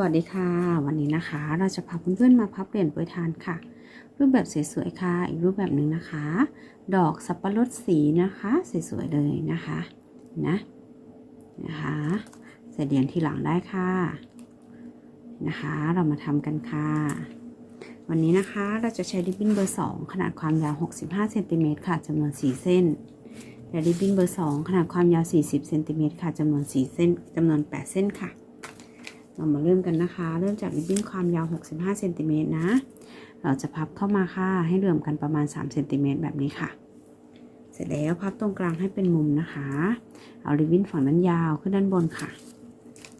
วัสดีค่ะ วันนี้นะคะ เราจะพาเพื่อนๆมาพับเหรียญโปรยทานค่ะ รูปแบบสวยๆค่ะ อีกรูปแบบหนึ่งนะคะ ดอกสับปะรดสีนะคะสวยๆเลยนะคะนะนะคะใส่เหรียญทีหลังได้ค่ะนะคะ เรามาทำกันค่ะ วันนี้นะคะเราจะใช้ริบบิ้นเบอร์ 2 ขนาดความยาว 65เซนติเมตรค่ะจำนวน 4 เส้นและริบบิ้นเบอร์ 2 ขนาดความยาว 40เซนติเมตรค่ะจำนวน 4 เส้นจำนวน 8 เส้นค่ะ เรามาเริ่มกันนะคะ เริ่มจากริบบิ้นความยาว 65เซนติเมตรนะ เราจะพับเข้ามาค่ะ ให้เหลื่อมกันประมาณ3เซนติเมตรแบบนี้ค่ะ เสร็จแล้วพับตรงกลางให้เป็นมุมนะคะ เอาริบบิ้นฝั่งนั้นยาวขึ้นด้านบนค่ะ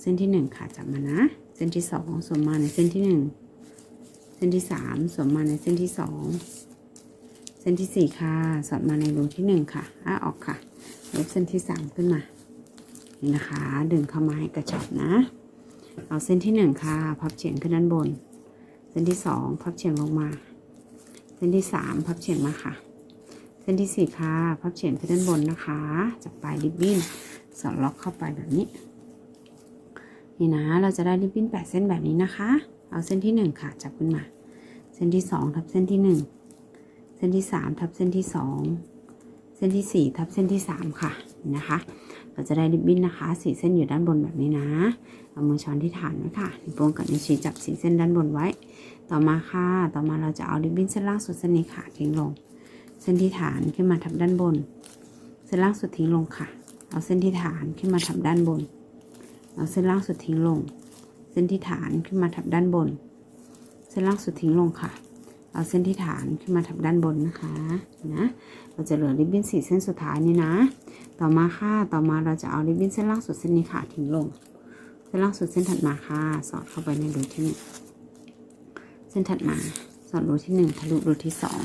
เส้นที่ 1 ค่ะจับมานะ เส้นที่2สวมมาในเส้นที่ 1 เส้นที่ 3สวมมาในเส้นที่ 2 เส้นที่ 4 ค่ะ สอดมาในรูที่ 1 ค่ะอ้าออกค่ะลบเส้นที่ 3 ขึ้นมา นี่นะคะ ดึงเข้ามาให้กระชับนะ เอาเส้นที่1ค่ะ พับเฉียงขึ้นด้านบน เส้นที่2พับเฉียงลงมา เส้นที่3พับเฉียงมาค่ะ เส้นที่4ค่ะ พับเฉียงขึ้นด้านบนนะคะ จากปลายริบบิ้นสอดล็อกเข้าไปแบบนี้ นี่นะ เราจะได้ริบบิ้น8เส้นแบบนี้นะคะ เอาเส้นที่1ค่ะ จับขึ้นมา เส้นที่2ทับเส้นที่1เส้นที่3ทับเส้นที่2เส้นที่4ทับเส้นที่3ค่ะ นะคะ เราจะได้ริบบิ้นนะคะสีเส้นอยู่ด้านบนแบบนี้นะ เอามือช้อนที่ฐานไว้ค่ะนิ้วโป้งกับนิ้วชี้จับสีเส้นด้านบนไว้ ต่อมาค่ะ ต่อมาเราจะเอาริบบิ้นเส้นล่างสุดเส้นนี้ค่ะทิ้งลง เส้นที่ฐานขึ้นมาทับด้านบน เส้นล่างสุดทิ้งลงค่ะ เอาเส้นที่ฐานขึ้นมาทับด้านบน เอาเส้นล่างสุดทิ้งลง เส้นที่ฐานขึ้นมาทับด้านบน เส้นล่างสุดทิ้งลงค่ะเอาเส้นที่ฐานขึ้นมาทับด้านบนนะคะนะ เราจะเหลือริบบิ้นสีเส้นสุดท้ายนี่นะ ต่อมาค่ะ ต่อมาเราจะเอาริบบิ้นเส้นล่างสุดเส้นนี้ค่ะทิ้งลง เส้นล่างสุดเส้นถัดมาค่ะ สอดเข้าไปในรูที่หนึ่งเส้นถัดมา สอดรูที่หนึ่งทะลุรูที่สอง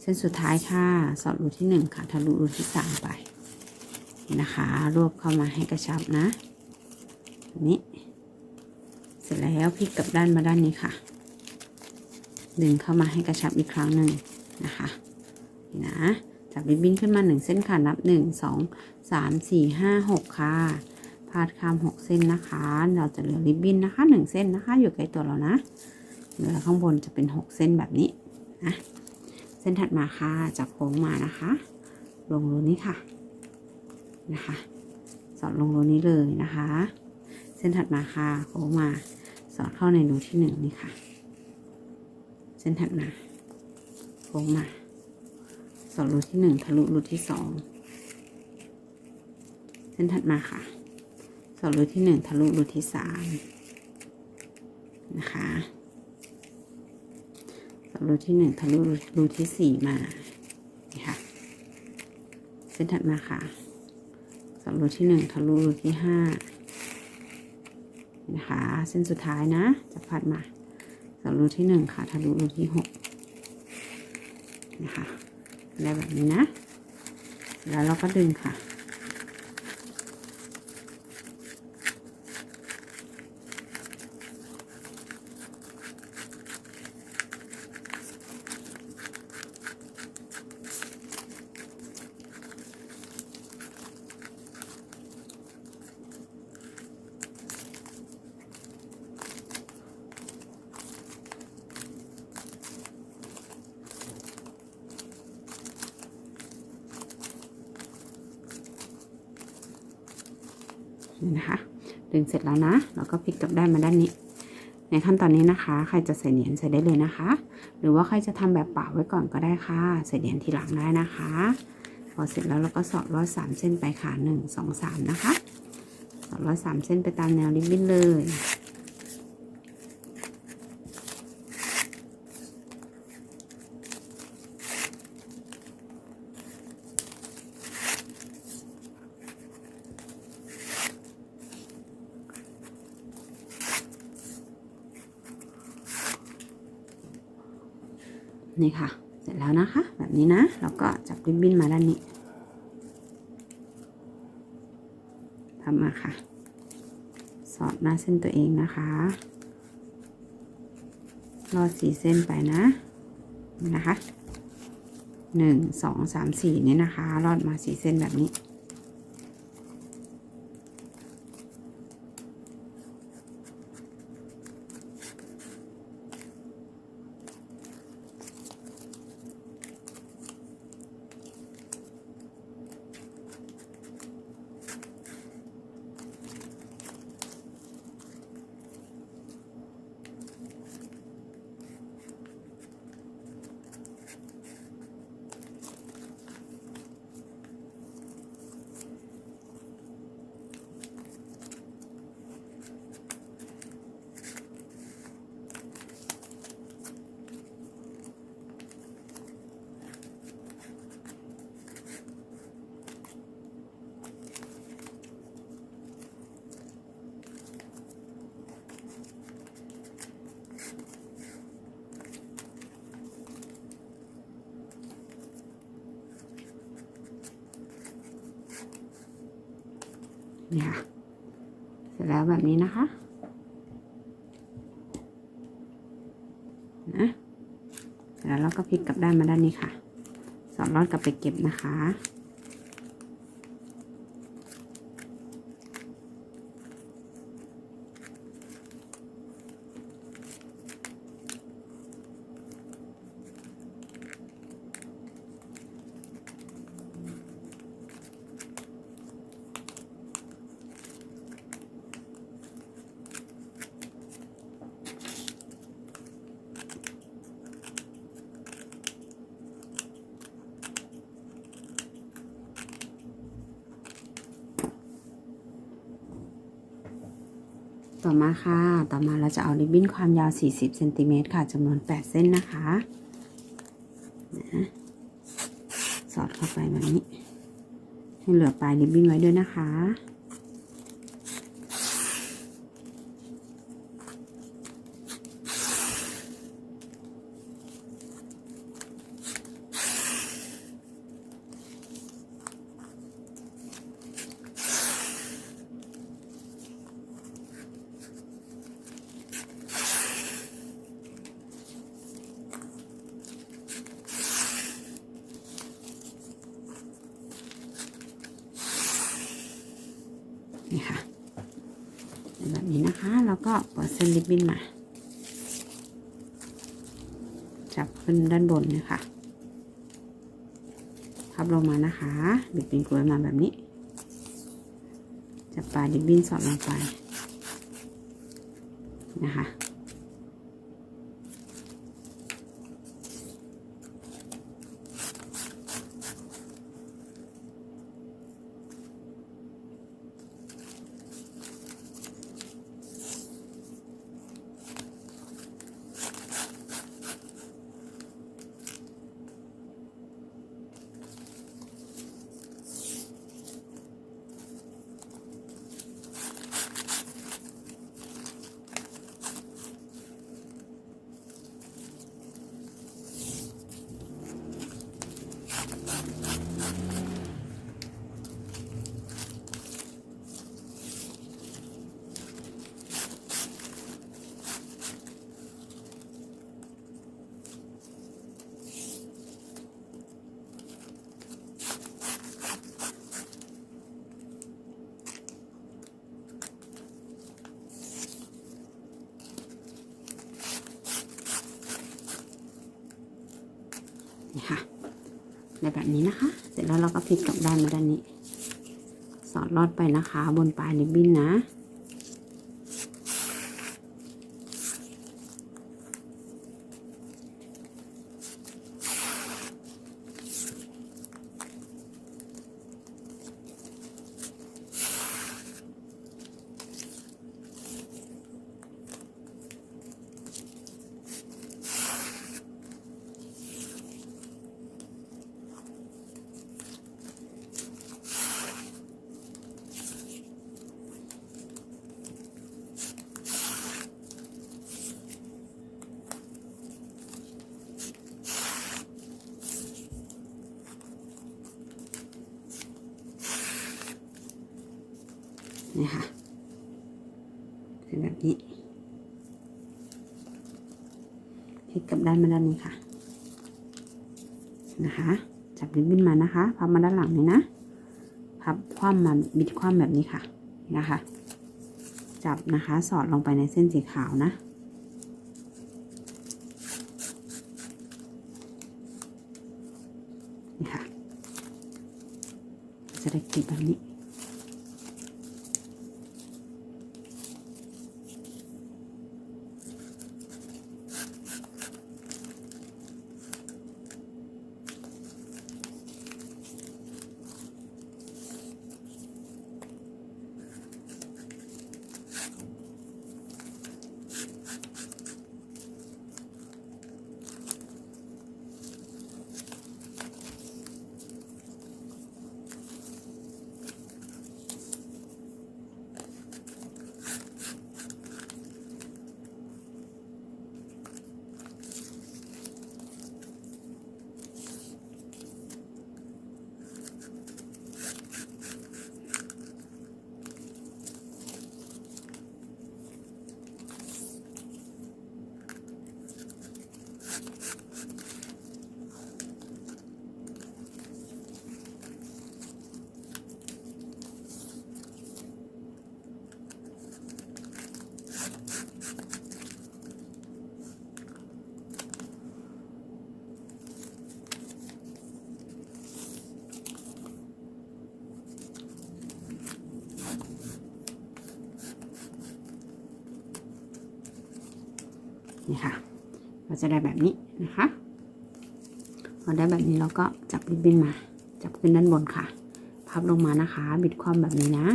เส้นสุดท้ายค่ะ สอดรูที่หนึ่งค่ะ ทะลุรูที่สามไป นะคะ รวบเข้ามาให้กระชับนะนี้ เสร็จแล้วพลิกกลับด้านมาด้านนี้ค่ะ ดึงเข้ามาให้กระชับอีกครั้งหนึ่งนะคะนี่นะ จับริบบิ้นขึ้นมาหนึ่งเส้นค่ะ นับหนึ่งสองสามสี่ห้าหกค่ะพาดข้ามหกเส้นนะคะ เราจะเหลือริบบิ้นนะคะหนึ่งเส้นนะคะ อยู่ใกล้ตัวเรานะเหลือข้างบนจะเป็นหกเส้นแบบนี้นะเส้นถัดมาค่ะจับโค้งมานะคะ ลงรูนี้ค่ะนะคะสอดลงรูนี้เลยนะคะ เส้นถัดมาค่ะโค้งมาสอดเข้าในรูที่หนึ่งนี่ค่ะ เส้นถัดมาโค้งมา สอดรูที่หนึ่งทะลุรูที่สองเส้นถัดมาค่ะ สอดรูที่หนึ่งทะลุรูที่สามนะคะสอดรูที่หนึ่งทะลุรูที่สี่มานี่ค่ะ เส้นถัดมาค่ะ สอดรูที่หนึ่งทะลุรูที่ห้านะคะเส้นสุดท้ายนะจะพัดมาสอดรูที่หนึ่งค่ะทะลุรูที่หกนะคะ อะไรแบบนี้นะ แล้วเราก็ดึงค่ะ นี่นะคะ ดึงเสร็จแล้วนะ แล้วก็พลิกกลับด้านมาด้านนี้ ในขั้นตอนนี้นะคะ ใครจะใส่เหรียญใส่ได้เลยนะคะ หรือว่าใครจะทำแบบเปล่าไว้ก่อนก็ได้ค่ะ ใส่เหรียญทีหลังได้นะคะ พอเสร็จแล้วเราก็สอดร้อยสามเส้นไปค่ะหนึ่งสองสามนะคะ สอดร้อยสามเส้นไปตามแนวริบบิ้นเลย นี่ค่ะ เสร็จแล้วนะคะ แบบนี้นะ แล้วก็จับริบบิ้นมาด้านนี้ทำมาค่ะ สอดหน้าเส้นตัวเองนะคะรอดสีเส้นไปนะนี่นะคะหนึ่งสองสามสี่นี่นะคะ รอดมาสีเส้นแบบนี้ นี่ค่ะ เสร็จแล้วแบบนี้นะคะนะเสร็จแล้วเราก็พลิกกลับด้านมาด้านนี้ค่ะ สอดรอดกลับไปเก็บนะคะ ต่อมาค่ะ ต่อมาเราจะเอาริบบิ้นความยาว 40เซนติเมตรค่ะจำนวน 8 เส้นนะคะนะสอดเข้าไปแบบนี้ ให้เหลือปลายริบบิ้นไว้ด้วยนะคะ แบบนี้นะคะ แล้วก็เปิดเส้นริบบิ้นมา จับขึ้นด้านบนนะคะพับลงมานะคะ บิดเป็นกลวยมาแบบนี้ จับปลายริบบิ้นสอดลงไปนะคะ นี่ค่ะ ในแบบนี้นะคะ เสร็จแล้วเราก็พลิกกลับด้านมาด้านนี้ สอดลอดไปนะคะ บนปลายริบบิ้นนะ นี่ค่ะเป็นแบบนี้พลิกกลับด้านมาด้านนี้ค่ะ นะคะ จับริบบิ้นมานะคะ พับมาด้านหลังนี้นะ พับคว่ำมาบิดคว่ำแบบนี้ค่ะ นะคะ จับนะคะ สอดลงไปในเส้นสีขาวนะนี่ค่ะ จะได้กลีบแบบนี้ นี่ค่ะ เราจะได้แบบนี้นะคะพอได้แบบนี้เราก็จับริบบิ้นมา จับขึ้นด้านบนค่ะ พับลงมานะคะ บิดความแบบนี้นะ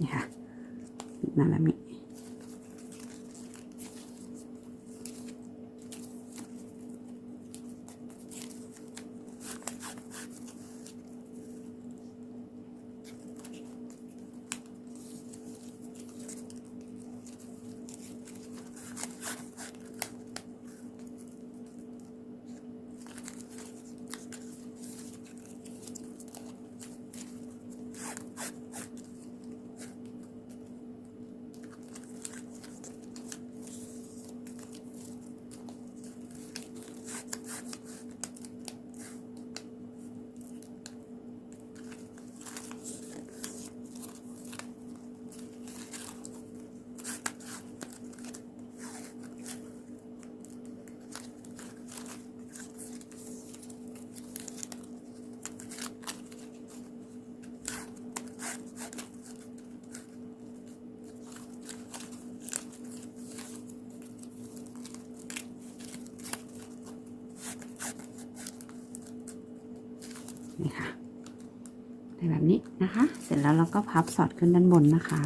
นี่ค่ะบิดมาแบบนี้ นี่ค่ะได้แบบนี้นะคะ เสร็จแล้วเราก็พับสอดขึ้นด้านบนนะคะ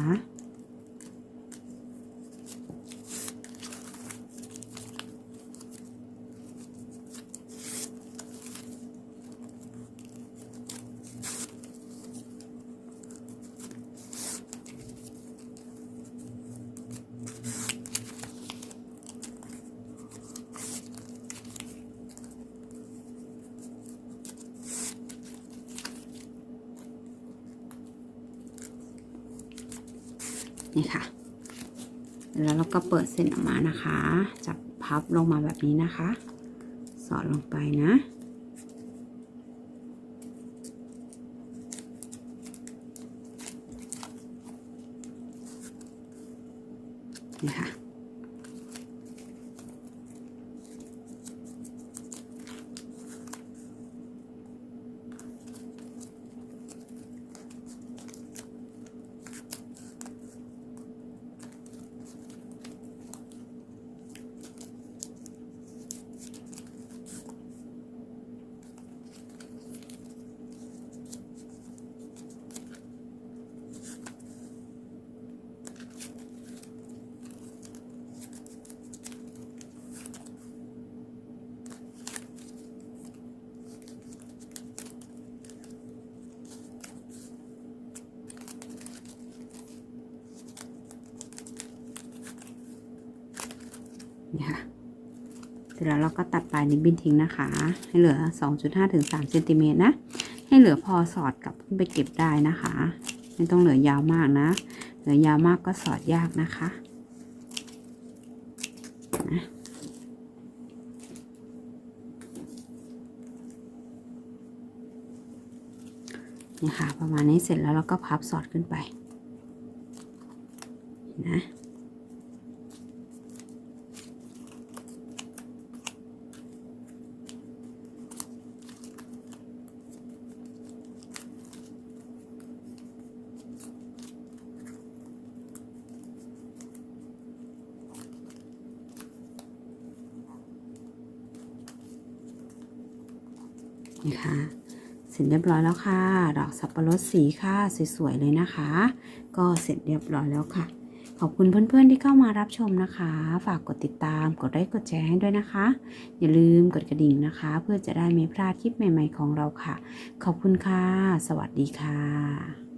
นี่ค่ะ แล้วเราก็เปิดเส้นออกมานะคะ จับพับลงมาแบบนี้นะคะ สอดลงไปนะ นี่ค่ะ นี่ค่ะ เส ร็จแล้วเราก็ตัดปลายนิบบินทิ้งนะคะ ให้เหลือ 2.5ถึง3เซนติเมตรนะ ให้เหลือพอสอดกลับขึ้นไปเก็บได้นะคะ ไม่ต้องเหลือยาวมากนะ เหลือยาวมากก็สอดยากนะคะนะนี่ค่ะ ประมาณนี้เสร็จแล้วเราก็พับสอดขึ้นไปนะ นี่ค่ะเสร็จเรียบร้อยแล้วค่ะ ดอกสับปะรดสีค่ะสวยๆเลยนะคะ ก็เสร็จเรียบร้อยแล้วค่ะ ขอบคุณเพื่อนๆที่เข้ามารับชมนะคะ ฝากกดติดตาม กดไลค์กดแชร์ให้ด้วยนะคะ อย่าลืมกดกระดิ่งนะคะ เพื่อจะได้ไม่พลาดคลิปใหม่ ๆของเราค่ะ ขอบคุณค่ะ สวัสดีค่ะ